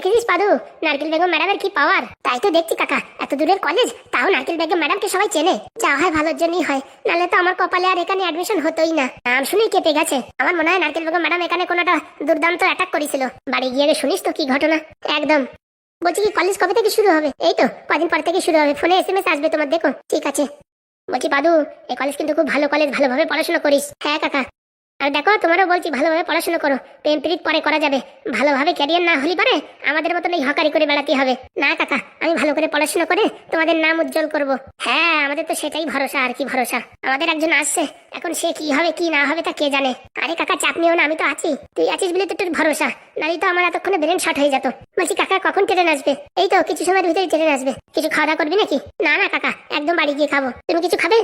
দেখেছিস পাদু? নারকেল বেগম ম্যাডামের কি পাওয়ার তাই তো দেখছি কাকা, এত দূরের কলেজ তাও নারকেল বেগম ম্যাডামকে সবাই চেনে। যা হয় ভালোর জন্যই হয়, নাহলে তো আমার কপালে আর এখানে অ্যাডমিশন হতোই না। নাম শুনেই কেঁপে গেছে। আমার মনে হয় নারকেল বেগম ম্যাডাম এখানে কোনোটা দুর্দান্ত অ্যাটাক করেছিল। বাড়ি গিয়ে শুনিস তো কি ঘটনা? একদম। বলছি কি কলেজ কবে থেকে শুরু হবে? এই তো, কদিন পর থেকে শুরু হবে। ফোনে এসএমএস আসবে তোমার, দেখো। ঠিক আছে। বলছি, পাদু এই কলেজ কিন্তু খুব ভালো কলেজ ভালোভাবে পড়াশোনা করিস। হ্যাঁ কাকা। আর দেখো, তোমারও বলছি ভালোভাবে পড়াশোনা করো। প্রেম পরে করা যাবে। ভালোভাবে ক্যারিয়ার না হলে পারে আমাদের মতন এই হকারি করে বেড়াতে হবে। না, কাকা, আমি ভালো করে পড়াশোনা করে তোমাদের নাম উজ্জ্বল করব। হ্যাঁ আমাদের তো সেটাই ভরসা, আর কি ভরসা। আমাদের একজন আসছে। এখন সে কি হবে, কি না হবে তা কে জানে? আরে কাকা, চাপ নিও না, আমি তো আছি। তুই আছিস বলে তো তোর ভরসা। নারী তো আমার এতক্ষণে ব্রেন শর্ট হয়ে যেত। বলছি, কাকা, কখন ট্রেন আসবে? এই তো, কিছু সময়ের ভিতরে ট্রেন আসবে। কিছু খাওয়া দাওয়া করবি নাকি? না না, কাকা, একদম বাড়ি গিয়ে খাব। তুমি কিছু খাবে?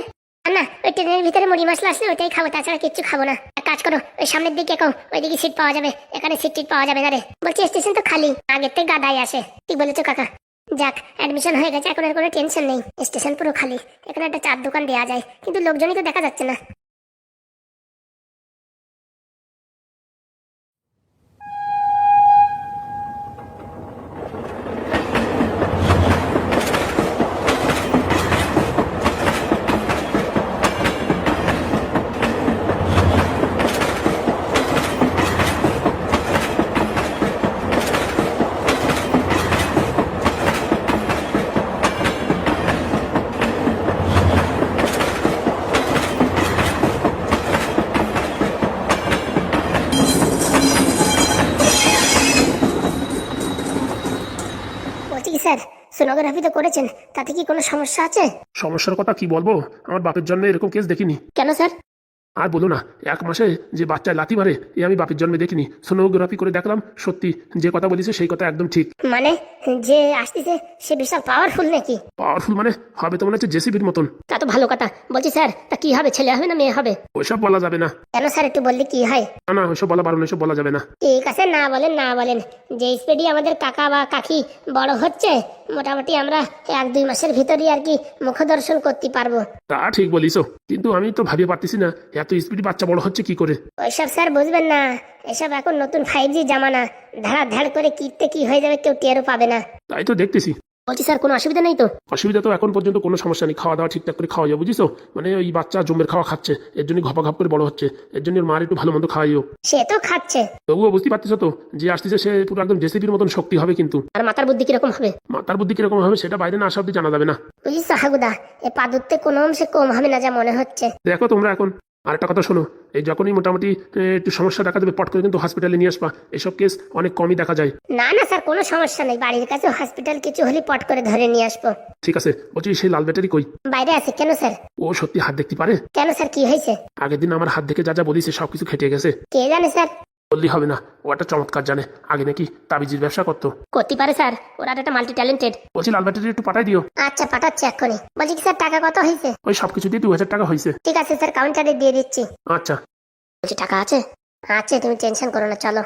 না, ওই ট্রেনের ভিতরে মুড়ি মশলা আসলে ওইটাই খাব, তাছাড়া কিচ্ছু খাব না। এক কাজ করো, ওই সামনের দিকে কো ওইদিকে সিট পাওয়া যাবে, এখানে সিট টিট পাওয়া যাবে না রে। বলছি স্টেশন তো খালি, আগের থেকে গাদাই আসে ঠিক বলেছ কাকা? যাক অ্যাডমিশন হয়ে গেছে, এখন আর কোনো টেনশন নেই স্টেশন পুরো খালি, এখানে একটা চার দোকান দেওয়া যায়, কিন্তু লোকজনই তো দেখা যাচ্ছে না বলছি কি স্যার করেছেন তাতে কি কোনো সমস্যা আছে? সমস্যার কথা কি বলব? আমার বাপের জন্য এরকম কেস দেখিনি। কেন স্যার আর বলো না এক মাসে যে বাচ্চা লাথি মারে এ আমি বাপের জন্মে দেখিনি। সোনোগ্রাফি করে দেখলাম সত্যি যে কথা বলিছে সেই কথা একদম ঠিক। মানে যে আসতেছে সে বিশাল পাওয়ারফুল নাকি? পাওয়ারফুল মানে হবে তো মনে হচ্ছে জেসিবির মতন। তা তো ভালো কথা। বলছি স্যার তা কি হবে ছেলে হবে না মেয়ে হবে? ওইসব বলা যাবে না। কেন স্যার একটু বললে কি হয়? না না ওইসব বলা বারণ ওইসব বলা যাবে না। ঠিক আছে না বলেন না বলেন। যে স্পিডি আমাদের কাকা বা কাকি বড় হচ্ছে মোটামুটি আমরা এক দুই মাসের ভিতরই আর কি মুখ দর্শন করতে পারব। তা ঠিক বলিস কিন্তু আমি তো ভাবিয়ে পারতেছি না এত স্পিড বাচ্চা বড় হচ্ছে কি করে? ওইসব স্যার বুঝবেন না। এসব এখন নতুন ফাইভ জি জামানা। ধাড়া ধাড় করে কিনতে কি হয়ে যাবে কেউ টেরও পাবে না। তাই তো দেখতেছি। বলছি স্যার কোনো অসুবিধা নেই তো? অসুবিধা তো এখন পর্যন্ত কোনো সমস্যা নেই। খাওয়া দাওয়া ঠিকঠাক করে খাওয়া যায় বুঝিস মানে ওই বাচ্চা জমের খাওয়া খাচ্ছে এর জন্য ঘপা ঘপ করে বড় হচ্ছে এর জন্য মার একটু ভালো মন্দ খাওয়াইও। সে তো খাচ্ছে। তবুও বুঝতে পারতেছ তো যে আসতেছে সে পুরো একদম জেসিবির মতন শক্তি হবে কিন্তু। আর মাথার বুদ্ধি কীরকম হবে? মাতার বুদ্ধি কীরকম হবে সেটা বাইরে না আসা অব্দি জানা যাবে না। বুঝিস হাগুদা? এ পাদুরতে কোনো অংশে কম হবে না যা মনে হচ্ছে। দেখো তোমরা এখন। আরেকটা কথা শোনো এই যখনই মোটামুটি একটু সমস্যা দেখা দেবে পট করে কিন্তু হসপিটালে নিয়ে আসবা। এসব কেস অনেক কমই দেখা যায়। না না স্যার কোনো সমস্যা নেই। বাড়ির কাছে হসপিটাল কিছু হলে পট করে ধরে নিয়ে আসব। ঠিক আছে বলছি সেই লাল ব্যাটারি কই? বাইরে আছে কেন স্যার? ও সত্যি হাত দেখতে পারে? কেন স্যার কি হয়েছে? আগের দিন আমার হাত দেখে যা যা বলিছে সবকিছু খেটে গেছে। কে জানে স্যার? বললি হবে না। ও একটা চমৎকার জানে। আগে নাকি তাবিজির ব্যবসা করতো। করতে পারে স্যার। ওরা একটা মাল্টি ট্যালেন্টেড বলছি লাল ব্যাটারি একটু পাঠাই দিও। আচ্ছা পাঠাচ্ছি এক্ষুনি। বলছি কি স্যার টাকা কত হয়েছে? ওই সব কিছু দিয়ে দু হাজার টাকা হয়েছে। ঠিক আছে স্যার কাউন্টারে দিয়ে দিচ্ছি। আচ্ছা। বলছি টাকা আছে? আছে তুমি টেনশন করো না চলো।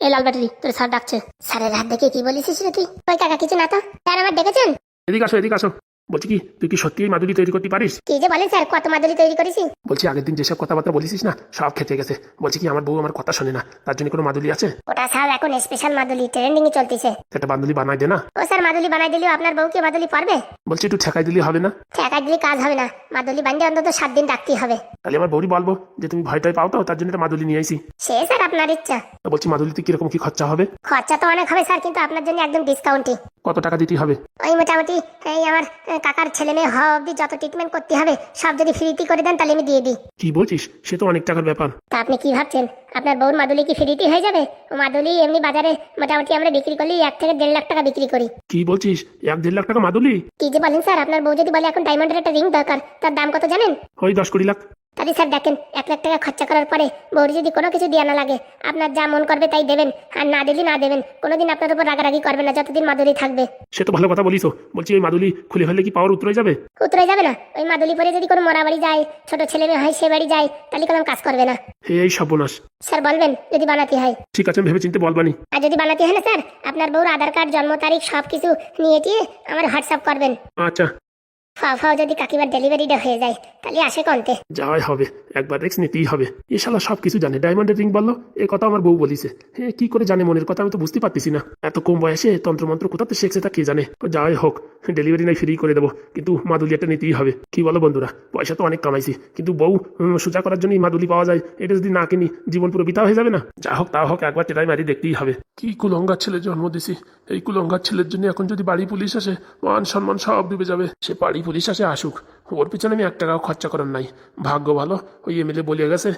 এই লাল ব্যাটারি তোর স্যার ডাকছে। স্যারের হাত দেখে কি বলিস রে তুই? ওই কাকা কিছু না তো? স্যার আমার ডেকেছেন? এদিকে আসো এদিকে আসো। বলছি কি তুই কি সত্যি এই মাদুরি তৈরি করতে পারিস? কি যে বলেন স্যার কত মাদুরি তৈরি করেছি? বলছি আগের দিন যেসব কথাবার্তা বলেছিস না সব খেতে গেছে। বলছি কি আমার বউ আমার কথা শোনে না তার জন্য কোনো মাদুলি আছে? ওটা স্যার এখন স্পেশাল মাদুলি ট্রেন্ডিং এ চলতেছে। সেটা বান্দুলি বানাই দে না। ও স্যার মাদুলি বানাই দিলেও আপনার বউ কি মাদুলি পারবে বলছি একটু ঠেকাই দিলে হবে না? টাকা দিলে কাজ হবে না। মাদুলি বান্ধে অন্তত সাত দিন রাখতেই হবে। তাহলে আমার বউরি বলব যে তুমি ভয়টাই পাও তো তার জন্য একটা মাদুলি নিয়ে আইসি সে স্যার আপনার ইচ্ছা। তো বলছি মাদুলিতে কীরকম কি খরচা হবে? খরচা তো অনেক হবে স্যার কিন্তু আপনার জন্য একদম ডিসকাউন্টই কত টাকা দিতে হবে? ওই মোটামুটি এই আমার কাকার ছেলে মেয়ে হওয়া অব্দি যত ট্রিটমেন্ট করতে হবে সব যদি ফ্রিতে করে দেন তাহলে আমি দিয়ে দিই। কি বলছিস? সে তো অনেক টাকার ব্যাপার। তা আপনি কি ভাবছেন? আপনার বউর মাদুলি কি ফ্রিতে হয়ে যাবে? ও মাদুলি এমনি বাজারে মোটামুটি আমরা বিক্রি করলে এক থেকে দেড় লাখ টাকা বিক্রি করি। কি বলছিস? এক দেড় লাখ টাকা মাদুলি? কি যে বলেন স্যার আপনার বউ যদি বলে এখন ডায়মন্ডের একটা রিং দরকার তার দাম কত জানেন? ওই দশ কুড়ি লাখ। তাহলে স্যার দেখেন এক লাখ টাকা খরচা করার পরে বউর যদি কোনো কিছু দেওয়া না লাগে আপনার যা মন করবে তাই দেবেন আর না দিলে না দেবেন কোনোদিন আপনার উপর রাগারাগি করবে না যতদিন মাদুলি থাকবে। সে তো ভালো কথা বলিস বলছি ওই মাদুলি খুলে ফেললে কি পাওয়ার উতরে যাবে? উতরে যাবে না। ওই মাদুলি পরে যদি কোনো মরা বাড়ি যায় ছোট ছেলে মেয়ে হয় সে বাড়ি যায় তাহলে কোনো কাজ করবে না। হে এই সর্বনাশ। স্যার বলবেন যদি বানাতে হয়। ঠিক আছে ভেবে চিনতে বলবানি আর যদি বানাতে হয় না স্যার আপনার বউর আধার কার্ড জন্ম তারিখ সব কিছু নিয়ে দিয়ে আমার হোয়াটসঅ্যাপ করবেন। আচ্ছা। ফাও ফাও যদি কাকিমার ডেলিভারিটা হয়ে যায়, তাহলে আসে কন্তে? যাওয়াই হবে, একবার রিক্স নিতেই হবে। এ শালা সব কিছু জানে ডায়মন্ডের রিং বলল, এ কথা আমার বউ বলিছে। হ্যাঁ কি করে জানে মনের কথা, আমি তো বুঝতে পারতেছি না। এত কম বয়সে তন্ত্রমন্ত্র কোথাতে শিখছে তা কে জানে? যাই হোক ডেলিভারি নাই ফ্রি করে দেবো। কিন্তু মাদুলি একটা নিতেই হবে। কি বলো বন্ধুরা, পয়সা তো অনেক কামাইছি। কিন্তু বউ সোজা করার জন্যই মাদুলি পাওয়া যায়। এটা যদি না কিনি, জীবন পুরো বিতা হয়ে যাবে না? যা হোক, তা হোক, একবার টেরাই মারি দেখতেই হবে। কি কুলঙ্গার ছেলে জন্ম দিছি? এই কুলঙ্গার ছেলের জন্য এখন যদি বাড়ি পুলিশ আসে, মান সম্মান সব ডুবে যাবে। সে বাড়ি পুলিশ আসে, আসুক। ওর পিছনে আমি এক টাকাও খরচা করার নাই। ভাগ্য ভালো, ওই এমএলএ বলে গেছে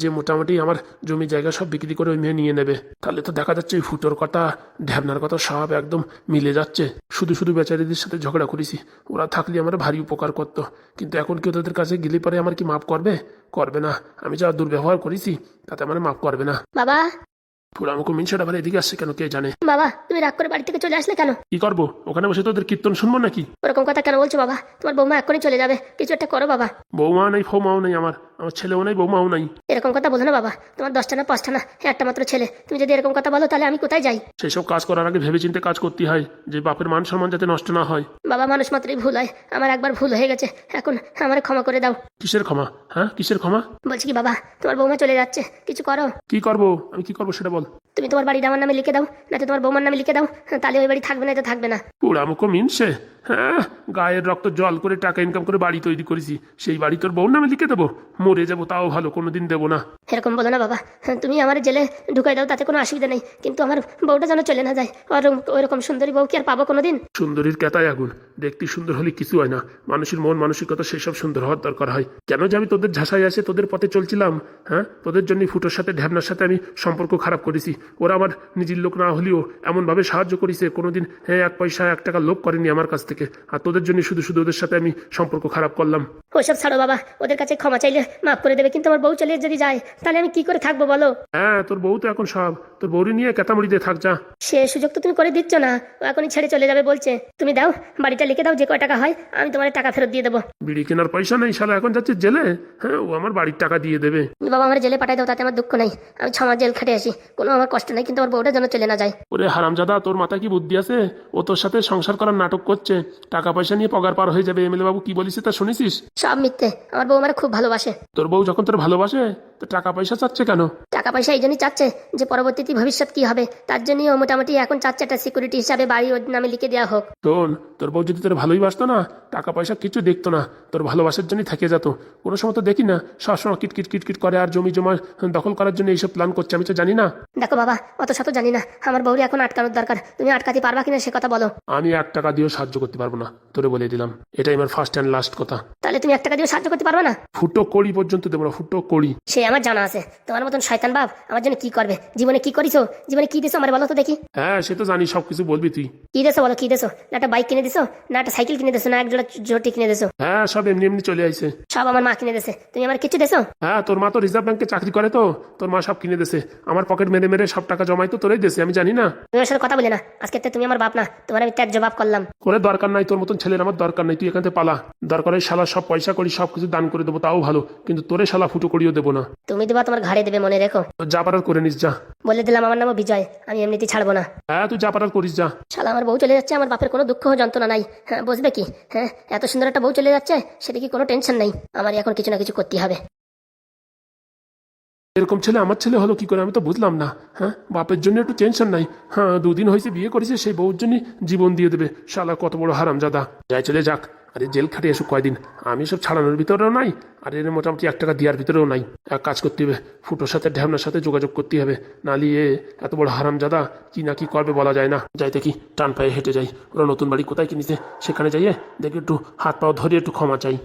যে মোটামুটি আমার জমি জায়গা সব বিক্রি করে ওই মেয়ে নিয়ে নেবে। তাহলে তো দেখা যাচ্ছে ওই ফুটোর কথা, ঢ্যাবনার কথা সব একদম মিলে যাচ্ছে। শুধু শুধু বেচারিদের সাথে ঝগড়া করেছি। ওরা থাকলে আমার ভারী উপকার করতো। কিন্তু এখন কেউ তাদের কাছে গেলে পরে আমার কি মাফ করবে? করবে না। আমি যা দুর্ব্যবহার করেছি, তাতে আমার মাফ করবে না। বাবা পুরামুখ মিনসাটা আবার এদিকে আসছে কেন কে জানে? বাবা তুমি রাগ করে বাড়ি থেকে চলে আসলে কেন? কি করব? ওখানে বসে তোদের কীর্তন শুনব নাকি? ওরকম কথা কেন বলছো বাবা? তোমার বৌমা এক্ষুনি চলে যাবে। কিছু একটা করো বাবা। বৌমা নেই ফৌমাও নেই আমার। আমার ছেলেও নেই বৌমাও নাই। এরকম কথা বলো না বাবা। তোমার দশটা না পাঁচটা না একটা মাত্র ছেলে। তুমি যদি এরকম কথা বলো তাহলে আমি কোথায় যাই? সেই সব কাজ করার আগে ভেবেচিন্তে কাজ করতে হয় যে বাপের মান সম্মান যাতে নষ্ট না হয়। বাবা মানুষ মাত্রই ভুল হয়। আমার একবার ভুল হয়ে গেছে। এখন আমার ক্ষমা করে দাও। কিসের ক্ষমা? হ্যাঁ কিসের ক্ষমা? বলছি কি বাবা তোমার বৌমা চলে যাচ্ছে। কিছু করো। কি করব? আমি কি করব সেটা বল। তুমি তোমার বাড়িটা আমার নামে লিখে দাও না তোমার বৌমার নামে লিখে দাও। তাহলে ওই বাড়ি থাকবে না তো থাকবে না। পোড়ামুখো মিনসে হ্যাঁ গায়ের রক্ত জল করে টাকা ইনকাম করে বাড়ি তৈরি করেছি। সেই বাড়ি তোর বউর নামে লিখে দেবো। মরে যাব তাও ভালো কোনোদিন দেবো না। এরকম বলো না বাবা। তুমি আমার জেলে ঢুকাই দাও তাতে কোনো অসুবিধা নেই। কিন্তু আমার বউটা যেন চলে না যায়। আর ওইরকম সুন্দরী বউ কি আর পাবো কোনোদিন? সুন্দরীর কেতায় আগুন। দেখতে সুন্দর হলে কিছু হয় না। মানুষের মন মানসিকতা সেসব সুন্দর হওয়ার দরকার হয়। কেন যে আমি তোদের ঝাঁসাই আসে তোদের পথে চলছিলাম? হ্যাঁ? তোদের জন্য ফুটোর সাথে ঢ্যাবনার সাথে আমি সম্পর্ক খারাপ করেছি। ওরা আমার নিজের লোক না হলেও এমনভাবে সাহায্য করেছে। কোনোদিন হ্যাঁ এক পয়সা এক টাকা লোভ করেনি আমার কাছ থেকে। আর তোদের জন্য শুধু শুধু ওদের সাথে আমি সম্পর্ক খারাপ করলাম। ওসব ছাড়ো বাবা ওদের কাছে ক্ষমা চাইলে মাফ করে দেবে কিন্তু আমার বউ চলে যদি যায় তাহলে আমি কি করে থাকব বলো? হ্যাঁ তোর বউ তো এখন সব। তোর বউরি নিয়ে কেতামুড়ি দিয়ে থাক যা। সে সুযোগ তো তুমি করে দিচ্ছ না ও এখনই ছেড়ে চলে যাবে বলছে। তুমি দাও বাড়িটা লিখে দাও যে কয় টাকা হয় আমি তোমার টাকা ফেরত দিয়ে দেবো। বিড়ি কেনার পয়সা নেই শালা এখন যাচ্ছে জেলে? হ্যাঁ ও আমার বাড়ির টাকা দিয়ে দেবে। বাবা আমার জেলে পাঠাই দাও তাতে আমার দুঃখ নাই। আমি ছ মাস জেল খেটে আসি কোনো আমার কষ্ট নেই কিন্তু আমার বউটা যেন চলে না যায়। ওরে হারামজাদা তোর মাথায় কি বুদ্ধি আছে? ও তোর সাথে সংসার করার নাটক করছে। টাকা পয়সা নিয়ে পগার পার হয়ে যাবে এমএলএ বাবু কি বলিস তা শুনেছিস? সব মিথ্যে। আমার বউ আমার খুব ভালোবাসে। তোর বউ যখন তোর ভালোবাসে তো টাকা পয়সা চাচ্ছে কেন? টাকা পয়সা এই জন্যই চাচ্ছে যে পরবর্তীতে ভবিষ্যৎ কি হবে। তার জন্যই ও মোটামুটি এখন চাচ্ছে একটা সিকিউরিটি হিসাবে বাড়ি ওর নামে লিখে দেওয়া হোক। শোন তোর বউ যদি তোর ভালোই বাসতো না টাকা পয়সা কিছু দেখতো না তোর ভালোবাসার জন্যই থেকে যেত। কোনো সময় তো দেখি না সবসময় কিটকিট কিটকিট করে আর জমি জমা দখল করার জন্য এইসব প্ল্যান করছে আমি তো জানি না। দেখো বাবা অত শত জানি না। আমার বউরি এখন আটকানোর দরকার। তুমি আটকাতে পারবা কিনা সে কথা বলো। আমি এক টাকা দিয়েও সাহায্য করতে পারব না। তোরে বলে দিলাম। এটাই আমার ফার্স্ট অ্যান্ড লাস্ট কথা। তাহলে তুমি এক টাকা দিয়ে সাহায্য করতে পারবে না? ফুটো কড়ি পর্যন্ত দেবো না ফুটো কড়ি। সে আমার জানা আছে। তোমার মতন শয়তান বাপ আমার জন্য কি করবে? জীবনে কি করিছো? জীবনে কি দিছো আমার বলো তো দেখি। হ্যাঁ সে তো জানি সব কিছু বলবি তুই। কি দেছো বলো কি দেছো? না একটা বাইক কিনে দিছো? না একটা সাইকেল কিনে দিছো? না এক জোড়া জটি কিনে দিছো? হ্যাঁ সব এমনি এমনি চলে আইছে। সব আমার মা কিনে দিছে। তুমি আমার কিছু দেছো? হ্যাঁ তোর মা তো রিজার্ভ ব্যাংকে চাকরি করে তো। তোর মা সব কিনে দেছে। আমার পকেট মেরে মেরে সব টাকা জমাই তো তোরাই দেছে আমি জানি না। তুমি আমার সাথে কথা বলে না। আজকে তো তুমি আমার বাপ না তোমার আমি ত্যাগ জবাব করলাম। করে দরকার নাই তোর মতন ছেলের আমার দরকার নাই তুই এখান থেকে পালা। দরকার হয় শালা সব পয়সা করি সব কিছু দান করে দেবো তাও ভালো। কিন্তু তোরে শালা ফুটো করিও দেবো না। তুমি দেবা তোমার ঘাড়ে দেবে মনে রেখো। তো যা পারার করে নিস যা। বলে দিলাম আমার নামও বিজয় আমি এমনিতে ছাড়বো না। হ্যাঁ তুই যা পারার করিস যা। শালা আমার বউ চলে যাচ্ছে আমার বাপের কোনো দুঃখ যন্ত্রণা নাই। হ্যাঁ বুঝবে কি? হ্যাঁ এত সুন্দর একটা বউ চলে যাচ্ছে সেটা কি কোনো টেনশন নেই। আমার এখন কিছু না কিছু করতে হবে। এরকম ছেলে আমার ছেলে হলো কি করে আমি তো বুঝলাম না হ্যাঁ? বাপের জন্য একটু টেনশন নাই। হ্যাঁ দুদিন হয়েছে বিয়ে করেছে, সেই বউর জন্য জীবন দিয়ে দেবে। শালা কত বড় হারাম জাদা যাই চলে যাক। আরে জেল খাটে এসব কয়দিন। আমি সব ছাড়ানোর ভিতরেও নাই, আর এর মোটামুটি এক টাকা দেওয়ার ভিতরেও নাই। এক কাজ করতে হবে, ফুটোর সাথে ঢ্যাবনার সাথে যোগাযোগ করতে হবে। নালি এ এত বড় হারাম জাদা কি না কি করবে বলা যায় না। যাই দেখি, টান পায়ে হেঁটে যাই। ওরা নতুন বাড়ি কোথায় কিনেছে? সেখানে যাইয়ে দেখি একটু হাত পাও ধরে একটু ক্ষমা চাই।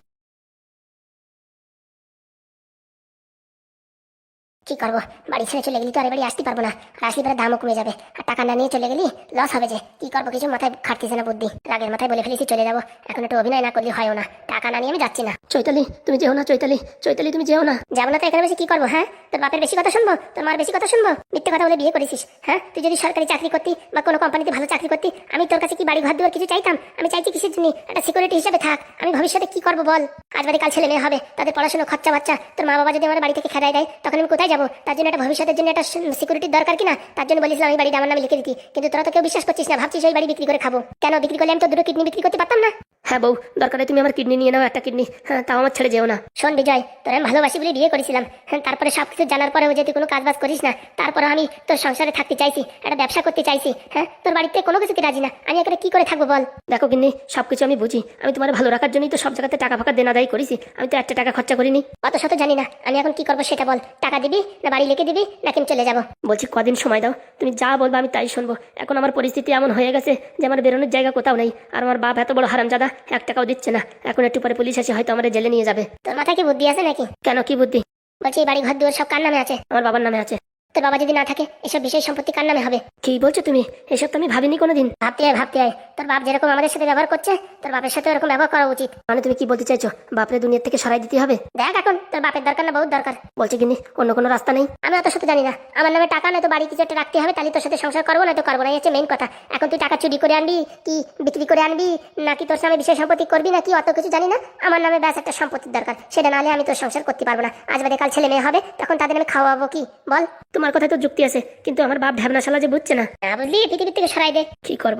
কি করব? বাড়ি ছেড়ে চলে গেলি তো আর বাড়ি আসতে পারব না। আর আসলে পরে দামও কমে যাবে। আর টাকা না নিয়ে চলে গেলি লস হবে যে। কি করব? কিছু মাথায় খাটতেছে না বুদ্ধি। রাগের মাথায় বলে ফেলেছি চলে যাব। এখন একটু অভিনয় না করলে হয়ও না। টাকা না নিয়ে আমি যাচ্ছি না। চৈতালি তুমি যেও না চৈতালি। চৈতালি তুমি যেও না। যাব না তো এখানে বেশি কি করব হ্যাঁ? তোর বাপের বেশি কথা শুনব? তোর মার বেশি কথা শুনব? মিথ্যে কথা বলে বিয়ে করেছিস হ্যাঁ? তুই যদি সরকারি চাকরি করতি বা কোনো কোম্পানিতে ভালো চাকরি করতি আমি তোর কাছে কি বাড়ি ঘর দেওয়ার কিছু চাইতাম? আমি চাইছি কিসের জন্য? একটা সিকিউরিটি হিসেবে থাক। আমি ভবিষ্যতে কি করব বল? আজ বাড়ি কাল ছেলে মেয়ে হবে, তাদের পড়াশোনা খরচা বাচ্চা। তোর মা বাবা যদি আমার বাড়ি থেকে খেদায় দেয়, তখন আমি কোথায় যাব? তার জন্য একটা ভবিষ্যতের জন্য একটা সিকিউরিটির দরকার কিনা তার জন্য বলেছিলাম আমি বাড়িটা আমার নামে লিখে দিতি। কিন্তু তোরা তো কেউ বিশ্বাস করছিস না, ভাবছিস ওই বাড়ি বিক্রি করে খাব। কেন বিক্রি করলে আমি তো দুটো কিডনি বিক্রি করতে পারতাম না? হ্যাঁ বউ দরকারে তুমি আমার কিডনি নিয়ে নাও একটা কিডনি। হ্যাঁ তাও আমার ছেড়ে যেও না। শোন বিজয় তোর আমি ভালোবাসি বলে বিয়ে করেছিলাম। হ্যাঁ, তারপরে সবকিছু জানার পরেও যদি কোনো কাজ বাজ করিস না তারপরে আমি তোর সংসারে থাকতে চাইছি একটা ব্যবসা করতে চাইছি। হ্যাঁ তোর বাড়িতে কোনো কিছুতে রাজি না। আমি এখানে কি করে থাকব বল? দেখো কিন্নি সবকিছু আমি বুঝি। আমি তোমার ভালো রাখার জন্যই তো সব জায়গাতে টাকা ফাঁকা দেনা দায়ী করেছি। আমি তো একটা টাকা খরচা করিনি। অত শত জানি না আমি এখন কি করব সেটা বল। টাকা দিবি না বাড়ি লিখে দিবি নাকি আমি চলে যাব? বলছি কদিন সময় দাও। তুমি যা বলবে আমি তাই শুনব। এখন আমার পরিস্থিতি এমন হয়ে গেছে যে আমার বেরোনোর জায়গা কোথাও নেই। আর আমার বাপ এত বড় হারামজাদা। এক টাকাও দিচ্ছে না। এখন একটু পরে পুলিশ এসে হয়তো আমাদের জেলে নিয়ে যাবে। তোর মাথায় কি বুদ্ধি আছে নাকি? কেন কি বুদ্ধি? বলছি এই বাড়ি ঘর দুয়ার সব কার নামে আছে? আমার বাবার নামে আছে। তোর বাবা যদি না থাকে, এসব বিষয় সম্পত্তি কার নামে হবে? কি বলছো তুমি? এসব তো আমি ভাবিনি কোনোদিন। ভাবতে হয় ভাবতে হয়। তোর বাপ যেরকম আমাদের সাথে ব্যবহার করছে, তোর বাপের সাথে এরকম ব্যবহার করা উচিত। মানে তুমি কি বলতে চাইছো? বাপরে দুনিয়ার থেকে সরাই দিতে হবে? দেখ এখন, তোর বাপের দরকার না বহুত দরকার। বলছি কিনি অন্য কোনো রাস্তা নেই? আমি অত সাথে জানি না। আমার নামে টাকা নয়তো বাড়ি কিছু একটা রাখতে হবে, তাহলে তোর সাথে সংসার করব না তো করব না, এই হচ্ছে মেইন কথা। এখন তুই টাকা চুরি করে আনবি, কি বিক্রি করে আনবি, নাকি তোর সামনে বিষয় সম্পত্তি করবি, নাকি অত কিছু জানি না? আমার নামে ব্যাস একটা সম্পত্তির দরকার। সেটা নাহলে আমি তোর সংসার করতে পারব না। আজ বাদে কাল ছেলে মেয়ে হবে, তখন তাদের আমি খাওয়াবো কি? বল। তোমার কথায় তো যুক্তি আছে কিন্তু আমার বাপ ঢ্যাবনা শালা যে বুঝছে না। না বুঝলি পৃথিবীর থেকে সরাই দে। কি করব?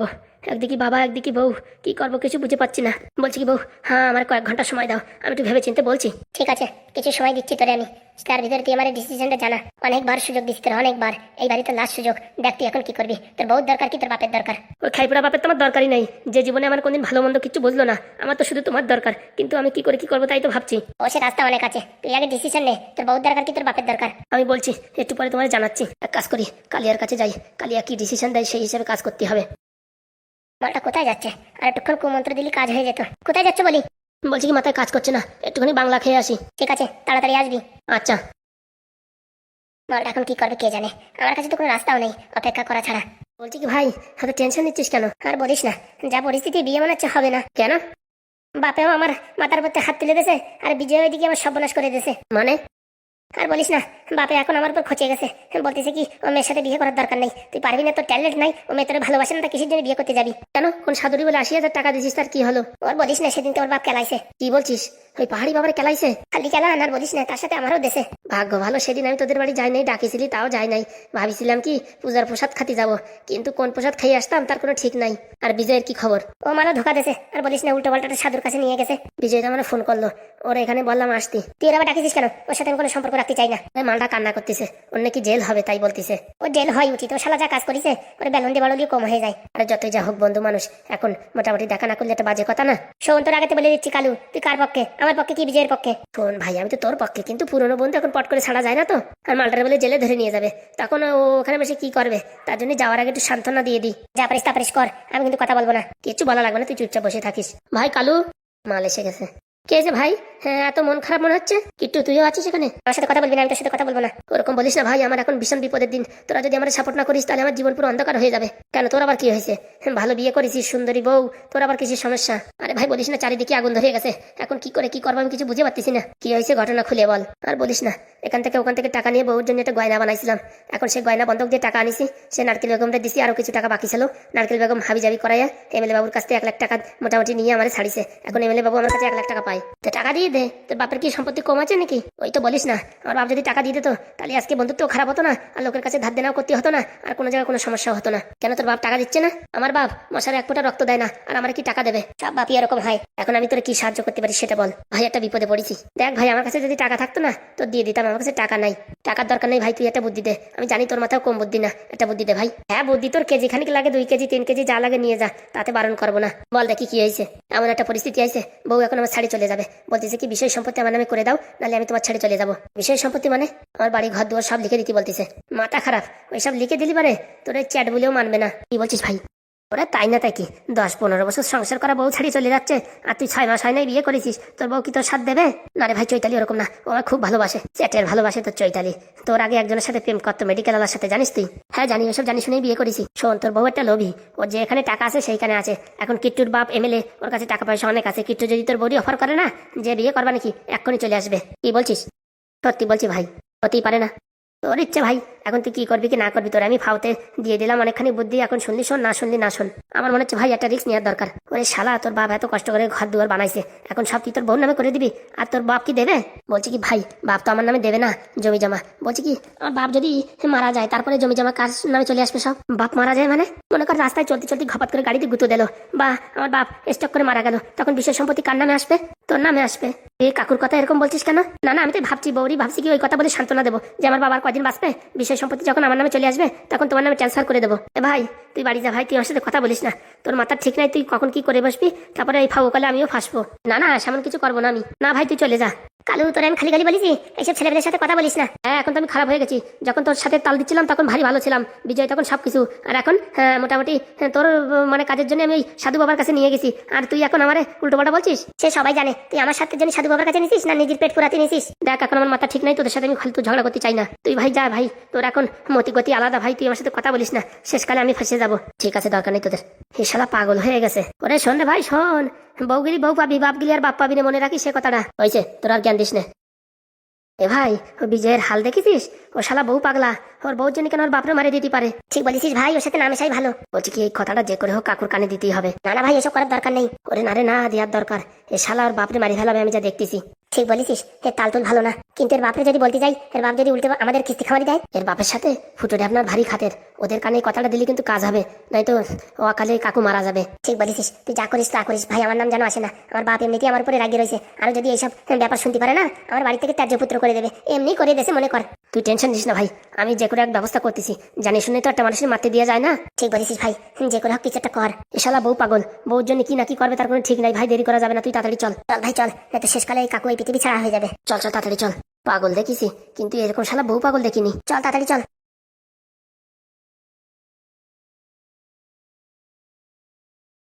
একদিকে বাবা একদিকে বউ। কি করব কিছু বুঝে পাচ্ছি না। বলছি কি বউ হ্যাঁ আমার কয়েক ঘণ্টা সময় দাও। আমি একটু ভেবে চিনতে বলছি। ঠিক আছে কিছু সময় দিচ্ছি তোরে আমি। তার ভিতরে তুই আমার ডিসিশনটা জানা। অনেকবার সুযোগ দিচ্ছি তোর অনেকবার। এই বাড়িতে লাস্ট সুযোগ। দেখ তুই এখন কি করবি। তোর বহুত দরকার কি তোর বাপের দরকার? ওই খাইপুরা বাপের তো আমার দরকারই নাই। যে জীবনে আমার কোনদিন ভালো মন্দ কিছু বুঝলো না আমার তো শুধু তোমার দরকার। কিন্তু আমি কি করে কি করব তাই তো ভাবছি। ও সে রাস্তা অনেক আছে। তুই আগে ডিসিশন নে তোর বহুত দরকার কি তোর বাপের দরকার? আমি বলছি একটু পরে তোমার জানাচ্ছি। এক কাজ করি কালিয়ার কাছে যাই। কালিয়া কি ডিসিশন দেয় সেই হিসেবে কাজ করতে হবে। মালটা কোথায় যাচ্ছে? আর একটুক্ষণ কুমন্ত্র দিলি কাজ হয়ে যেত। কোথায় যাচ্ছে বলি? বলছি কি, মাথায় কাজ করছে না। একটুখানি বাংলা খেয়ে আসি। ঠিক আছে, তাড়াতাড়ি আসবি। আচ্ছা। মালটা এখন কি করবে কে জানে? আমার কাছে তো কোনো রাস্তাও নেই, অপেক্ষা করা ছাড়া। বলছি কি, ভাই, এত টেনশন নিচ্ছিস কেন? আর বলিস না, যা পরিস্থিতি, বিয়ে মনে হচ্ছে হবে না। কেন? বাপেও আমার মাথার উপর হাত তুলে দিয়েছে, আর বিজয় ওইদিকে আমার সর্বনাশ করে দিয়েছে। মানে? আর বলিস না, বাপে এখন আমার উপর খচে গেছে। বলতেছে কি, ও মেয়ের সাথে বিয়ে করার দরকার নেই। তুই পারবি না, তোর ট্যালেন্ট নাই। ও মেয়ে তোর ভালোবাসে না, তা কিসের জন্য বিয়ে করতে যাবি? কেন? কোন সাধুরি বলে আশি টাকা দিছিস, তার কি হলো? ওর বলিস না, সেদিন তোর বাপ খেলাইছে কি বলছিস? ওই পাহাড়ি বাবার কেলাইছে? খালি খেলা আর বলিস না, তার সাথে আমারও দেশে। ভাগ্য ভালো, সেদিন আমি তোদের বাড়ি যাই নাই, ডাকিছিলি, তাও যাই নাই। ভাবিছিলাম কি, পূজার প্রসাদ খাতে যাব। কিন্তু কোন প্রসাদ খাইয়ে আসতাম, তার কোনো ঠিক নাই। আর বিজয়ের কি খবর? ও মারা ধোকা দেছে আর বলিস না উল্টো পাল্টাটা সাধুর কাছে নিয়ে গেছে। বিজয়টা আমার ফোন করল। ওরা এখানে বললাম, আসতি। তুই আবার ডাকিছিস কেন? ওর সাথে আমি কোনো সম্পর্ক রাখতে চাই না। ওই মালটা কান্না করতেছে। ওর নাকি জেল হবে তাই বলতেছে। ও জেল হয় উচিত ও শালা যা কাজ করিছে, ওর বেলন দিয়ে বাড়লিও কম হয়ে যায়। আর যতই যা হোক, বন্ধু মানুষ, এখন মোটামুটি দেখা না করলে একটা বাজে কথা না? শোন, তোর আগে বলে দিচ্ছি, কালু, তুই কার পক্ষে? আমার পক্ষে কি বিজয়ের পক্ষে? শোন ভাই, আমি তো তোর পক্ষে, কিন্তু পুরনো বন্ধু এখন পট করে ছাড়া যায় না তো? আর মালটার বলে জেলে ধরে নিয়ে যাবে। তখন ও ওখানে বসে কি করবে? তার জন্য যাওয়ার আগে একটু সান্ত্বনা দিয়ে দিই যা পারিস তা পারিস, কর। আমি কিন্তু কথা বলব না। কিছু বলা লাগবে না, তুই চুপচাপ বসে থাকিস। ভাই, কালু, মাল এসে গেছে। কে আছে ভাই? হ্যাঁ এত মন খারাপ মনে হচ্ছে? কিট্টু তুইও আছিস এখানে? আমার সাথে কথা বলবি না আমি তোর সাথে কথা বলব না। ওরকম বলিস না ভাই আমার এখন ভীষণ বিপদের দিন। তোরা যদি আমার সাপোর্ট না করিস তাহলে আমার জীবন পুরো অন্ধকার হয়ে যাবে। কেন তোর আবার কি হয়েছে? হ্যাঁ, ভালো বিয়ে করেছিস সুন্দরী বউ। তোর আবার কিছু সমস্যা? আরে ভাই বলিস না চারিদিকে আগুন ধরে গেছে। এখন কি করে কি করব আমি কিছু বুঝে পারতেছি না। কি হয়েছে ঘটনা খুলে বল। আর বলিস না এখান থেকে ওখান থেকে টাকা নিয়ে বউর জন্য একটা গয়না বানাইছিলাম। এখন সে গয়না বন্ধক দিয়ে টাকা আনিছি। সে নারকেল বেগমটা দিছি আরও কিছু টাকা বাকি ছিল। নারকেল বেগম হাবি জাবি করাইয়া এমএলএ বাবুর কাছ থেকে এক লাখ টাকা মোটামুটি নিয়ে আমার ছাড়িছে। এখন এমএলএ বাবু আমার কাছে এক লাখ টাকা পায়। তো টাকা দিয়ে দে। তোর বাপের কি সম্পত্তি কম আছে নাকি? ওই তো বলিস না। আমার বাপ যদি টাকা দিয়ে দিত তাহলে আজকে বন্ধুত্ব খারাপ হতো না, আর লোকের কাছে ধার দেনাও করতে হতো না, আর কোনো জায়গায় কোনো সমস্যা হতো না। কেন তোর বাপ টাকা দিচ্ছে না? আমার বাপ মশার এক ফোঁটা রক্ত দেয় না, আর আমার কি টাকা দেবে? সব বাপি এরকম হয়। এখন আমি তোর কি সাহায্য করতে পারি সেটা বল। ভাই, একটা বিপদে পড়েছি। দেখ ভাই, আমার কাছে যদি টাকা থাকতো না তোর দিয়ে দিতাম। আমার কাছে টাকা নাই। টাকার দরকার নেই ভাই, তুই একটা বুদ্ধি দে। আমি জানি তোর মাথাও কম বুদ্ধি না। একটা বুদ্ধি দে ভাই। হ্যাঁ বুদ্ধি তোর কেজি খানিক লাগে, দুই কেজি, তিন কেজি যা লাগে নিয়ে যা। তাতে বারণ করব না। বল দেখি কি হয়েছে। এমন একটা পরিস্থিতি আছে বউ এখন আমার ছাড়ি চলে যাবে। বলতেছে কি, বিষয় সম্পত্তি আমার নামে করে দাও, নাহলে আমি তোমার ছেড়ে চলে যাব। বিষয় সম্পত্তি মানে? আমার বাড়ি, ঘর, দুয়ার সব লিখে দিতে বলতেছে। মাথা খারাপ। ওইসব লিখে দিলি পারে তোর চ্যাট বলেও মানবে না। কি বলছিস ভাই? ওরা তাই না তাই কি? দশ পনেরো বছর সংসার করা বউ ছাড়িয়ে চলে যাচ্ছে। আর তুই ছয় মাস হয় নাই বিয়ে করেছিস। তোর বউ কি তোর সাথ দেবে? না রে ভাই, চৈতালি ওরকম না। ও খুব ভালোবাসে। চ্যাটের ভালোবাসে তোর চৈতালি। তোর আগে একজনের সাথে প্রেম করতো মেডিকেল আলার সাথে, জানিস তুই? হ্যাঁ জানি, ওসব জানি শুনেই বিয়ে করেছি। শোন, তোর বউ একটা লোভী। ওর যে এখানে টাকা আছে, সেইখানে আছে। এখন কিট্টুর বাপ এমএলএ ওর কাছে টাকা পয়সা অনেক আছে। কিট্টু যদি তোর বউরি অফার করে না, যে বিয়ে করবা নাকি, এক্ষুনি চলে আসবে। কি বলছিস? সত্যি বলছি ভাই, হতেই পারে না। তোর ইচ্ছে ভাই। এখন তুই কি করবি কি না করবি তোর আমি ফাউতে দিয়ে দিলাম, অনেকখানি বুদ্ধি এখন শুনলি, শোন, না শুনলি, না শোন। আমার মনে হচ্ছে ভাই একটা রিস্ক নেওয়ার দরকার। ওরে শালা, তোর বাপ এত কষ্ট করে ঘর দুয়ার বানাইছে। এখন সব তুই তোর বোন নামে করে দিবি? আর তোর বাপ কি দেবে? বলছে কি, ভাই, বাপ তো আমার নামে দেবে না, জমি জমা। বলছে কি, আমার বাপ যদি মারা যায়, তারপরে জমি জমা কার নামে চলে আসবে সব? বাপ মারা যায় মানে? মনে কর রাস্তায় চলতে চলতে ঘপাত করে গাড়িতে গুঁতো দিল। বা, আমার বাপ স্টক করে মারা গেল। তখন বিষয় সম্পত্তি কার নামে আসবে? তোর নামে আসবে। এই কাকুর কথা এরকম বলছিস কেন? না না, আমি তো ভাবছি বৌরি ভাবছি কি ওই কথা বলে সান্ত্বনা দেবো যে আমার বাবার কদিন বাঁচবে? বিষয় সম্পত্তি যখন আমার নামে চলে আসবে, তখন তোমার নামে ট্রান্সফার করে দেবো। এ ভাই, তুই বাড়ি যা ভাই, তুই আমার সাথে কথা বলিস না। তোর মাথার ঠিক নাই, তুই কখন কি করে বসবি? তারপরে এই ফাউকালে আমিও ফাঁসবো। না না, সেমন কিছু করব না আমি। না ভাই, তুই চলে যা। কালু তোরে আমি খালি খালি বলিছি? এইসব ছেলেমেয়েদের সাথে কথা বলিস না। হ্যাঁ এখন তো আমি খারাপ হয়ে গেছি। যখন তোর সাথে তাল দিচ্ছিলাম তখন ভারী ভালো ছিলাম। বিজয় তখন সবকিছু। আর এখন হ্যাঁ, মোটামুটি হ্যাঁ, তোর মানে কাজের জন্য আমি সাধু বাবার কাছে নিয়ে গেছি। আর তুই এখন আমার উল্টো পাল্টা বলছিস? সে সবাই জানে। তুই আমার সাথে জন্য সাধু বাবার কাছে নিছিস না নিজের পেট পুরাতে নিছিস? দেখ এখন আমার মাথা ঠিক নাই তোদের সাথে আমি খালি ফালতু ঝগড়া করতে চাই না। তুই ভাই যা ভাই তোর এখন মতি গতি আলাদা ভাই তুই আমার সাথে কথা বলিস না। শেষকালে আমি ফেসে যাব। ঠিক আছে দরকার নেই তোদের। হে পাগল হয়ে গেছে। ওরে শোন রে ভাই শোন। বউগিরি বউ পাবি, বাপ গিলি আর বাপ পাবি না, মনে রাখিস সে কথাটা। হয়েছে তোর আর জ্ঞান দিস না। এ ভাই, ও বিজয়ের হাল দেখেছিস? ও শালা বউ পাগলা। ওর বউ জন্য কেন ওর বাপরে মারে দিতে পারে? ঠিক বলেছিস ভাই, ওর সাথে না মেশাই ভালো। বলছি কি, এই কথাটা যে করে হোক কাকুর কানে দিতেই হবে। না না ভাই, এসব করার দরকার নেই। করে না রে, না দেওয়ার দরকার। এ শালা ওর বাপরে মারি ফেলাবে, আমি যা দেখতেছি। ঠিক বলিসিস এর তালতুল ভালো না। কিন্তু এর বাপরে যদি বলতে যাই, এর বাপ যদি উল্টে আমাদের কিস্তি খামারি দেয়, এর বাপের সাথে ফুটো আপনার ভারী খাতের। ওদের কানে কথাটা দিলে কিন্তু কাজ হবে, নয়তো অকালে কাকু মারা যাবে। ঠিক বলিসিস তুই যা করিস তা করিস, ভাই আমার নাম যেন আসে না। আমার বাপ এমনিতেই আমার উপরে রাগিয়ে রয়েছে। আর যদি এইসব ব্যাপার শুনতে পারে না, আমার বাড়ি থেকে ত্যায্য পুত্র করে দেবে। এমনি করে দেশে মনে কর। তুই টেনশন নিস না ভাই, আমি যে করে এক ব্যবস্থা করতেছি। জানি শুনে তো একটা মানুষের মারতে দিয়ে যায় না। ঠিক বলিসিস ভাই যে করে হোক কিছু একটা কর। এ শালা বউ পাগল, বউর জন্য কি না কি করবে তার কোনো ঠিক নাই ভাই, দেরি করা যাবে না, তুই তাড়াতাড়ি চল। চল ভাই, চল, এতে শেষকালে এই কাকু এই পৃথিবী ছাড়া হয়ে যাবে। চল চল, তাড়াতাড়ি চল। পাগল দেখিসি কিন্তু এরকম শালা বহু পাগল দেখিনি। চল, তাড়াতাড়ি চল।